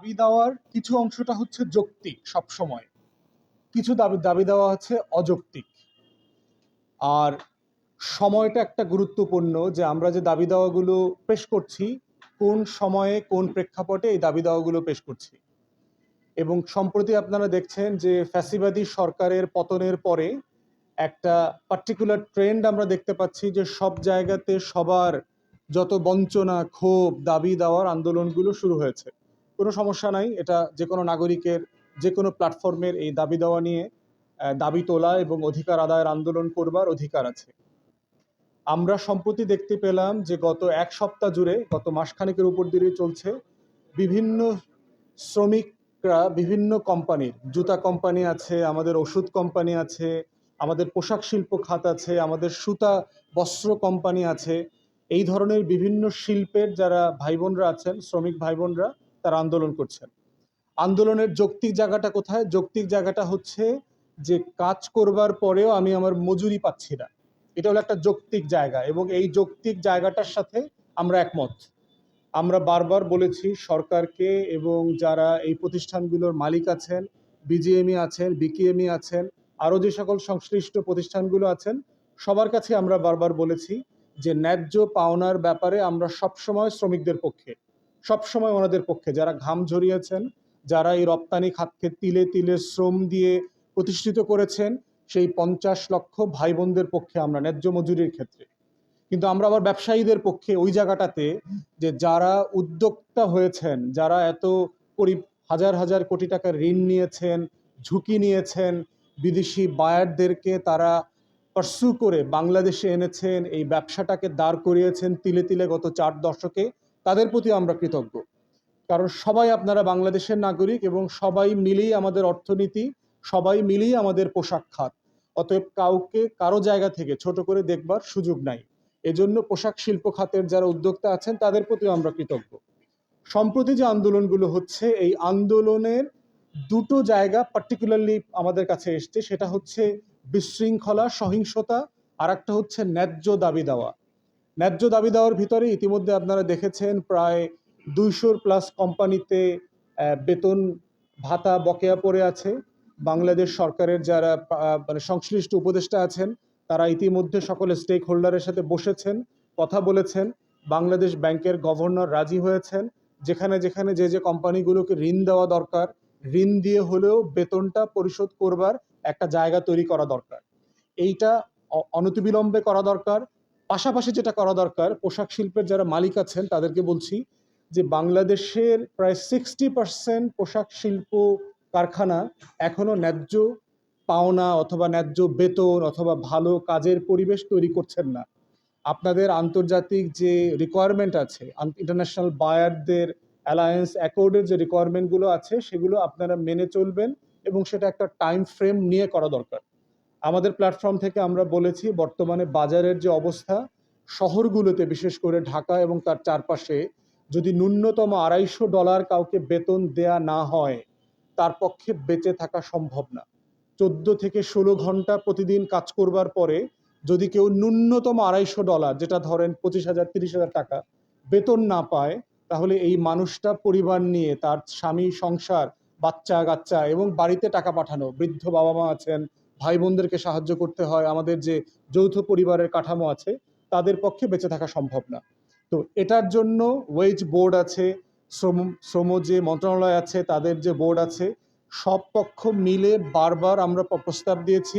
দাবি দেওয়ার কিছু অংশটা হচ্ছে যৌক্তিক সবসময়। কিছু দাবি দাবি দেওয়া হচ্ছে অযৌক্তিক। আর সময়টা একটা গুরুত্বপূর্ণ যে আমরা যে দাবি দেওয়াগুলো পেশ করছি, কোন সময়ে কোন প্রেক্ষাপটে এই দাবি দেওয়াগুলো পেশ করছি। এবং সম্প্রতি আপনারা দেখছেন যে ফ্যাসিবাদী সরকারের পতনের পরে একটা পার্টিকুলার ট্রেন্ড আমরা দেখতে পাচ্ছি যে সব জায়গাতে সবার যত বঞ্চনা, ক্ষোভ, দাবি দেওয়ার আন্দোলনগুলো শুরু হয়েছে। কোনো সমস্যা নাই। এটা যে কোনো নাগরিকের যে কোনো প্ল্যাটফর্মের এই দাবি দেওয়া নিয়ে দাবি তোলা এবং অধিকার আদায়ের আন্দোলন করবার অধিকার আছে। আমরা সম্প্রতি দেখতে পেলাম যে গত এক সপ্তাহ জুড়ে, গত মাসখানেকের উপর দিয়ে চলছে বিভিন্ন শ্রমিকরা, বিভিন্ন কোম্পানির জুতা কোম্পানি আছে, আমাদের ওষুধ কোম্পানি আছে, আমাদের পোশাক শিল্প খাত আছে, আমাদের সুতা, বস্ত্র কোম্পানি আছে। এই ধরনের বিভিন্ন শিল্পের যারা ভাই বোনরা আছেন, শ্রমিক ভাই বোনরা তারা আন্দোলন করছেন। আন্দোলনের যৌক্তিক জায়গাটা কোথায়? যৌক্তিক জায়গাটা হচ্ছে যে কাজ করবার পরেও আমি আমার মজুরি পাচ্ছি না। এটা হলো একটা যৌক্তিক জায়গা এবং এই যৌক্তিক জায়গাটার সাথে আমরা একমত। আমরা বারবার বলেছি সরকারকে এবং যারা এই প্রতিষ্ঠানগুলোর মালিক আছেন বিজিএমই আছেন বিকিএমই আছেন, আরও যে সকল সংশ্লিষ্ট প্রতিষ্ঠানগুলো আছেন, সবার কাছে আমরা বারবার বলেছি যে ন্যায্য পাওনার ব্যাপারে আমরা সবসময় শ্রমিকদের পক্ষে। সবসময় ওনাদের পক্ষে। যারা ঘাম ঝরিয়েছেন, যারা এই রপ্তানি খাতকে তিলে তিলে শ্রম দিয়ে প্রতিষ্ঠিত করেছেন, সেই পঞ্চাশ লক্ষ ভাই বোনদের পক্ষে আমরা ন্যায্য মজুরির ক্ষেত্রে। কিন্তু আমরা আবার ব্যবসায়ীদের পক্ষে ওই জায়গাটাতে যে যারা উদ্যোক্তা হয়েছেন, যারা এত হাজার হাজার কোটি টাকার ঋণ নিয়েছেন, ঝুঁকি নিয়েছেন, বিদেশি বায়ারদেরকে তারা পার্সু করে বাংলাদেশে এনেছেন, এই ব্যবসাটাকে দাঁড় করিয়েছেন তিলে তিলে গত চার দশকে তাদের প্রতি আমরা কৃতজ্ঞ। কারণ সবাই আপনারা বাংলাদেশের নাগরিক এবং সবাই মিলেই আমাদের অর্থনীতি, সবাই মিলেই আমাদের পোশাক খাত। অতএব কাউকে কারও জায়গা থেকে ছোট করে দেখবার সুযোগ নাই। এজন্য পোশাক শিল্প খাতের যারা উদ্যোক্তা আছেন, তাদের প্রতিও আমরা কৃতজ্ঞ। সম্প্রতি যে আন্দোলনগুলো হচ্ছে, এই আন্দোলনের দুটো জায়গা পার্টিকুলারলি আমাদের কাছে এসছে, সেটা হচ্ছে বিশৃঙ্খলা, সহিংসতা আর একটা হচ্ছে ন্যায্য দাবি দেওয়া। ন্যায্য দাবি দেওয়ার ভিতরে ইতিমধ্যে আপনারা দেখেছেন প্রায় দুইশোর প্লাস কোম্পানিতে বেতন ভাতা বকেয়া পড়ে আছে। বাংলাদেশ সরকারের যারা মানে সংশ্লিষ্ট উপদেষ্টা আছেন, তারা ইতিমধ্যে সকল স্টেক হোল্ডারের সাথে বসেছেন, কথা বলেছেন। বাংলাদেশ ব্যাংকের গভর্নর রাজি হয়েছেন। যেখানে যেখানে যে যে কোম্পানিগুলোকে ঋণ দেওয়া দরকার, ঋণ দিয়ে হলেও বেতনটা পরিশোধ করবার একটা জায়গা তৈরি করা দরকার। এইটা অনতিবিলম্বে করা দরকার। পাশাপাশি যেটা করা দরকার, পোশাক শিল্পের যারা মালিক আছেন, তাদেরকে বলছি যে বাংলাদেশের প্রায় সিক্সটি পার্সেন্ট পোশাক শিল্প কারখানা এখনও ন্যায্য পাওনা অথবা ন্যায্য বেতন অথবা ভালো কাজের পরিবেশ তৈরি করছেন না। আপনাদের আন্তর্জাতিক যে রিকোয়ারমেন্ট আছে ইন্টারন্যাশনাল বায়ারদের অ্যালায়েন্স অ্যাকর্ডের যে রিকোয়ারমেন্টগুলো আছে, সেগুলো আপনারা মেনে চলবেন এবং সেটা একটা টাইম ফ্রেম নিয়ে করা দরকার। আমাদের প্ল্যাটফর্ম থেকে আমরা বলেছি, বর্তমানে বাজারের যে অবস্থা, শহরগুলোতে বিশেষ করে ঢাকা এবং তার চারপাশে যদি ন্যূনতম আড়াইশো ডলার কাউকে বেতন দেয়া না হয়, তার পক্ষে বেঁচে থাকা সম্ভব না। চোদ্দ থেকে ষোলো ঘণ্টা প্রতিদিন কাজ করবার পরে যদি কেউ ন্যূনতম আড়াইশো ডলার, যেটা ধরেন পঁচিশ হাজার, তিরিশ হাজার টাকা, বেতন না পায়, তাহলে এই মানুষটা পরিবার নিয়ে, তার স্বামী, সংসার বাচ্চা কাচ্চা এবং বাড়িতে টাকা পাঠানো, বৃদ্ধ বাবা মা আছেন ভাই বোনদেরকে সাহায্য করতে হয়, আমাদের যে যৌথ পরিবারের কাঠামো আছে, তাদের পক্ষে বেঁচে থাকা সম্ভব না। তো এটার জন্য ওয়েজ বোর্ড আছে, শ্রম শ্রম যে মন্ত্রণালয় আছে, তাদের যে বোর্ড আছে, সব পক্ষ মিলে বারবার আমরা প্রস্তাব দিয়েছি।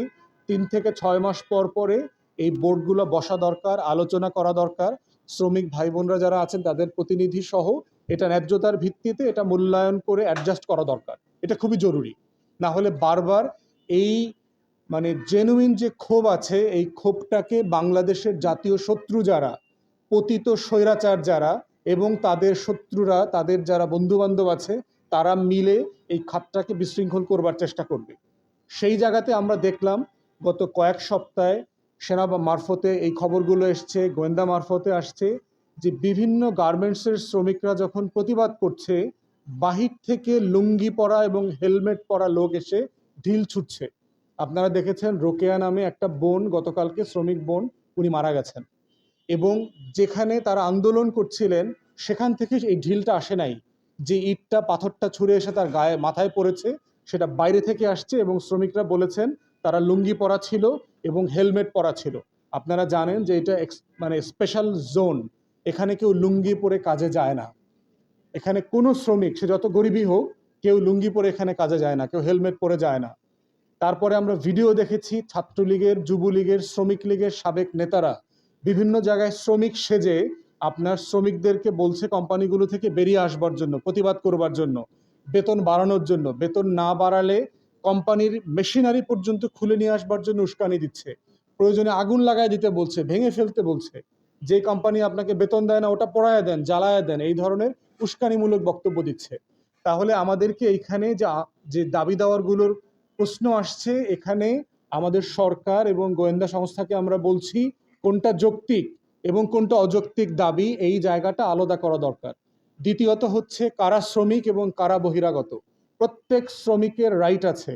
তিন থেকে ছয় মাস পর পরে এই বোর্ডগুলো বসা দরকার, আলোচনা করা দরকার। শ্রমিক ভাই বোনরা যারা আছেন, তাদের প্রতিনিধি সহ এটা ন্যায্যতার ভিত্তিতে এটা মূল্যায়ন করে অ্যাডজাস্ট করা দরকার। এটা খুবই জরুরি। না হলে বারবার এই মানে জেনুইন যে ক্ষোভ আছে, এই ক্ষোভটাকে বাংলাদেশের জাতীয় শত্রু যারা, পতিত স্বৈরাচার যারা এবং তাদের শত্রুরা, তাদের যারা বন্ধু বান্ধব আছে, তারা মিলে এই খাতটাকে বিশৃঙ্খল করবার চেষ্টা করবে। সেই জায়গাতে আমরা দেখলাম, গত কয়েক সপ্তাহে সেনা মারফতে এই খবরগুলো এসছে, গোয়েন্দা মারফতে আসছে যে বিভিন্ন গার্মেন্টসের শ্রমিকরা যখন প্রতিবাদ করছে, বাহির থেকে লুঙ্গি পরা এবং হেলমেট পরা লোক এসে ঢিল ছুটছে। আপনারা দেখেছেন রোকেয়া নামে একটা বোন, গতকালকে শ্রমিক বোন, উনি মারা গেছেন। এবং যেখানে তারা আন্দোলন করছিলেন, সেখান থেকে এই ঢিলটা আসে নাই। যে ইটটা, পাথরটা ছুঁড়ে এসে তার গায়ে, মাথায় পড়েছে, সেটা বাইরে থেকে আসছে এবং শ্রমিকরা বলেছেন তারা লুঙ্গি পরা ছিল এবং হেলমেট পরা ছিল। আপনারা জানেন যে এটা মানে স্পেশাল জোন এখানে কেউ লুঙ্গি পরে কাজে যায় না। এখানে কোনো শ্রমিক, সে যত গরিবই হোক, কেউ লুঙ্গি পরে এখানে কাজে যায় না, কেউ হেলমেট পরে যায় না। তারপরে আমরা ভিডিও দেখেছি ছাত্রলীগের, যুবলীগের, শ্রমিক লীগের সাবেক নেতারা বিভিন্ন জায়গায় শ্রমিক সেজে আপনার শ্রমিকদেরকে বলছে কোম্পানিগুলো থেকে বেরিয়ে আসবার জন্য, প্রতিবাদ করবার জন্য, বেতন বাড়ানোর জন্য। বেতন না বাড়ালে কোম্পানির মেশিনারি পর্যন্ত খুলে নিয়ে আসবার জন্য উস্কানি দিচ্ছে। প্রয়োজনে আগুন লাগায় দিতে বলছে, ভেঙে ফেলতে বলছে। যে কোম্পানি আপনাকে বেতন দেয় না, ওটা পড়ায় দেন, জ্বালায় দেন, এই ধরনের উস্কানিমূলক বক্তব্য দিচ্ছে। তাহলে আমাদেরকে এইখানে যা, যে দাবি দাওয়ারগুলোর প্রশ্ন আসছে, এখানে আমাদের সরকার এবং গোয়েন্দা সংস্থাকে আমরা বলছি, কোনটা যৌক্তিক এবং কোনটা অযৌক্তিক দাবি, এই জায়গাটা আলাদা করা দরকার। দ্বিতীয়ত হচ্ছে, কারা শ্রমিক এবং কারা বহিরাগত? প্রত্যেক শ্রমিকের রাইট আছে,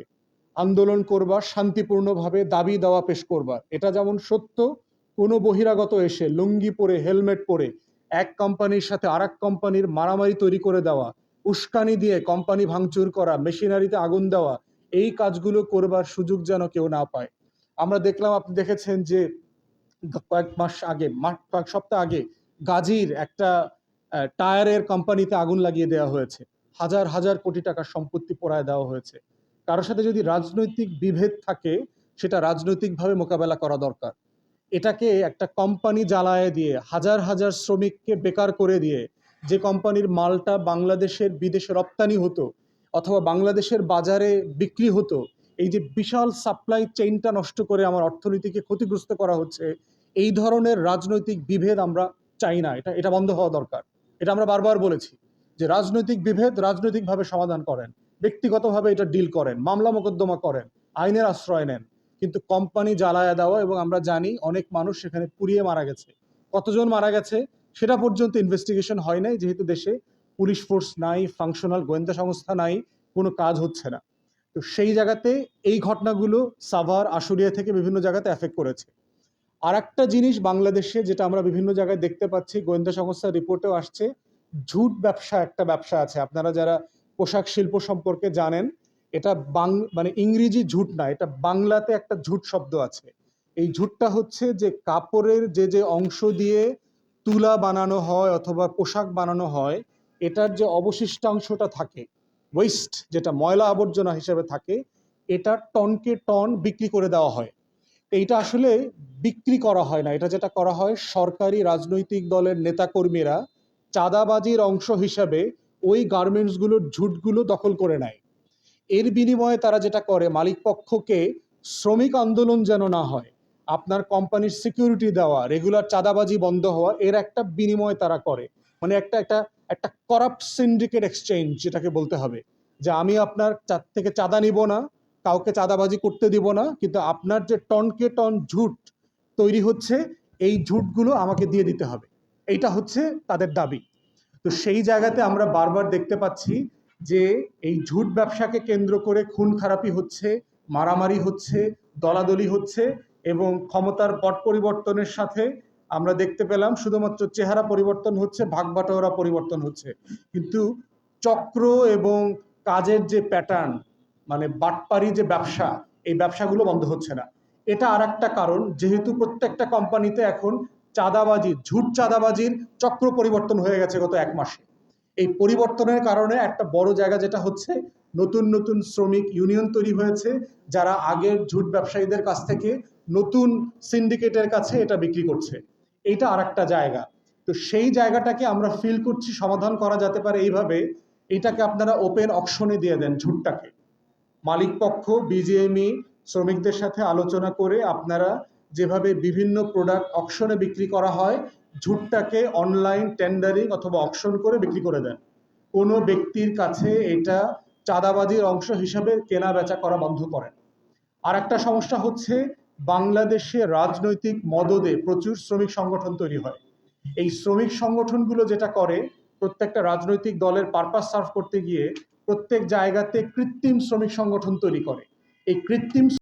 আন্দোলন করবার, শান্তিপূর্ণভাবে দাবি দেওয়া পেশ করবার। এটা যেমন সত্য, কোনো বহিরাগত এসে লুঙ্গি পরে, হেলমেট পরে, এক কোম্পানির সাথে আরেক কোম্পানির মারামারি তৈরি করে দেওয়া, উস্কানি দিয়ে কোম্পানি ভাঙচুর করা, মেশিনারিতে আগুন দেওয়া এই কাজগুলো করবার সুযোগ যেন কেউ না পায়। আমরা দেখলাম, আপনি দেখেছেন যে কয়েক মাস আগে কয়েক সপ্তাহ আগে গাজীর একটা টায়ারের কোম্পানিতে আগুন লাগিয়ে দেওয়া হয়েছে। হাজার হাজার কোটি টাকার সম্পত্তি পোড়ায় দেওয়া হয়েছে। কারোর সাথে যদি রাজনৈতিক বিভেদ থাকে, সেটা রাজনৈতিকভাবে মোকাবেলা করা দরকার। এটাকে একটা কোম্পানি জ্বালায় দিয়ে, হাজার হাজার শ্রমিককে বেকার করে দিয়ে, যে কোম্পানির মালটা বাংলাদেশের বিদেশে রপ্তানি হতো অথবা বাংলাদেশের বাজারে বিক্রি হতো, এই যে বিশাল সাপ্লাই চেইনটা নষ্ট করে আমার অর্থনীতিকে ক্ষতিগ্রস্ত করা হচ্ছে, এই ধরনের রাজনৈতিক বিভেদ আমরা চাই না। এটা এটা বন্ধ হওয়া দরকার। এটা আমরা বারবার বলেছি যে রাজনৈতিক বিভেদ রাজনৈতিকভাবে সমাধান করেন, ব্যক্তিগতভাবে এটা ডিল করেন, মামলা মোকদ্দমা করেন, আইনের আশ্রয় নেন। কিন্তু কোম্পানি জ্বালায়া দেওয়া এবং আমরা জানি অনেক মানুষ সেখানে পুড়িয়ে মারা গেছে। কতজন মারা গেছে সেটা পর্যন্ত ইনভেস্টিগেশন হয় নাই, যেহেতু দেশে পুলিশ ফোর্স নাই ফাংশনাল গোয়েন্দা সংস্থা নাই, কোনো কাজ হচ্ছে না। তো সেই জায়গাতে এই ঘটনাগুলো সাভার, আশুলিয়া থেকে বিভিন্ন জায়গাতে অ্যাফেক্ট করেছে। আর একটা জিনিস বাংলাদেশে যেটা আমরা বিভিন্ন জায়গায় দেখতে পাচ্ছি, গোয়েন্দা সংস্থার রিপোর্টেও আসছে, ঝুট ব্যবসা একটা ব্যবসা আছে। আপনারা যারা পোশাক শিল্প সম্পর্কে জানেন, এটা বাং মানে ইংরেজি ঝুট না, এটা বাংলাতে একটা ঝুট শব্দ আছে। এই ঝুটটা হচ্ছে যে কাপড়ের যে যে অংশ দিয়ে তুলা বানানো হয় অথবা পোশাক বানানো হয় এটার যে অবশিষ্টাংশটা থাকে ওয়েস্ট যেটা ময়লা আবর্জনা হিসেবে থাকে, এটা টনকে টন বিক্রি করে দেওয়া হয়। এইটা আসলে বিক্রি করা হয় না। এটা যেটা করা হয়, সরকারি রাজনৈতিক দলের নেতাকর্মীরা চাঁদাবাজির অংশ হিসাবে ওই গার্মেন্টসগুলোর ঝুটগুলো দখল করে নেয়। এর বিনিময়ে তারা যেটা করে, মালিক পক্ষকে শ্রমিক আন্দোলন যেন না হয়, আপনার কোম্পানির সিকিউরিটি দেওয়া রেগুলার চাঁদাবাজি বন্ধ হওয়া, এর একটা বিনিময় তারা করে। মানে একটা একটা একটা করাপ্ট সিন্ডিকেট এক্সচেঞ্জ যেটাকে বলতে হবে। যে আমি আপনার থেকে চাঁদা নিব না, কাউকে চাঁদাবাজি করতে দিব না, কিন্তু আপনার যে টনকে টন ঝুট তৈরি হচ্ছে, এই ঝুটগুলো আমাকে দিয়ে দিতে হবে। এইটা হচ্ছে তাদের দাবি। তো সেই জায়গাতে আমরা বারবার দেখতে পাচ্ছি যে এই ঝুট ব্যবসাকে কেন্দ্র করে খুন খারাপি হচ্ছে, মারামারি হচ্ছে, দলাদলি হচ্ছে এবং ক্ষমতার পট পরিবর্তনের সাথে আমরা দেখতে পেলাম শুধুমাত্র চেহারা পরিবর্তন হচ্ছে, ভাগবাটোয়ারা পরিবর্তন হচ্ছে। কিন্তু চক্র এবং কাজের যে প্যাটার্ন মানে বাটপারি যে ব্যবসা, এই ব্যবসাগুলো বন্ধ হচ্ছে না। এটা আর একটা কারণ, যেহেতু প্রত্যেকটা কোম্পানিতে এখন চাঁদাবাজি, ঝুট চাঁদাবাজির চক্র পরিবর্তন হয়ে গেছে গত এক মাসে। এই পরিবর্তনের কারণে একটা বড় জায়গা যেটা হচ্ছে, নতুন নতুন শ্রমিক ইউনিয়ন তৈরি হয়েছে, যারা আগের ঝুট ব্যবসায়ীদের কাছ থেকে নতুন সিন্ডিকেটের কাছে এটা বিক্রি করছে। এইটা আর একটা জায়গা। তো সেই জায়গাটাকে আমরা ফিল করছি, সমাধান করা যেতে পারে এইভাবে। এটাকে আপনারা ওপেন অকশনে দিয়ে দেন ঝুটটাকে। মালিক পক্ষ বিজিএমই শ্রমিকদের সাথে আলোচনা করে আপনারা যেভাবে বিভিন্ন প্রোডাক্ট অপশনে বিক্রি করা হয়, ঝুটটাকে অনলাইন টেন্ডারিং অথবা অপশন করে বিক্রি করে দেন। কোনো ব্যক্তির কাছে এটা চাঁদাবাজির অংশ হিসাবে কেনা বেচা করা বন্ধ করেন। আর একটা সমস্যা হচ্ছে বাংলাদেশে রাজনৈতিক মদদে প্রচুর শ্রমিক সংগঠন তৈরি হয়। এই শ্রমিক সংগঠনগুলো যেটা করে, প্রত্যেকটা রাজনৈতিক দলের পারপাস সার্ভ করতে গিয়ে প্রত্যেক জায়গাতে কৃত্রিম শ্রমিক সংগঠন তৈরি করে। এই কৃত্রিম